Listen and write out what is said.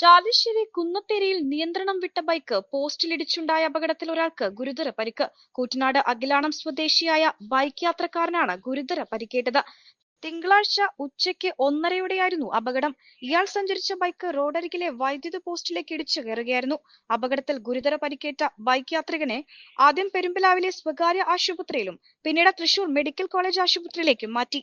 ചാലിശ്ശേരി കുന്നത്തേരിയിൽ നിയന്ത്രണം വിട്ട ബൈക്ക് പോസ്റ്റിലിടിച്ചുണ്ടായ അപകടത്തിൽ ഒരാൾക്ക് ഗുരുതര പരിക്ക്. കൂറ്റനാട് അഖിലാണം സ്വദേശിയായ ബൈക്ക് യാത്രക്കാരനാണ് ഗുരുതര പരിക്കേറ്റത്. തിങ്കളാഴ്ച ഉച്ചയ്ക്ക് ഒന്നരയോടെയായിരുന്നു അപകടം. ഇയാൾ സഞ്ചരിച്ച ബൈക്ക് റോഡരികിലെ വൈദ്യുത പോസ്റ്റിലേക്ക് ഇടിച്ചു കയറുകയായിരുന്നു. അപകടത്തിൽ ഗുരുതര പരിക്കേറ്റ ബൈക്ക് യാത്രികനെ ആദ്യം പെരുമ്പലാവിലെ സ്വകാര്യ ആശുപത്രിയിലും പിന്നീട് തൃശൂർ മെഡിക്കൽ കോളേജ് ആശുപത്രിയിലേക്കും മാറ്റി.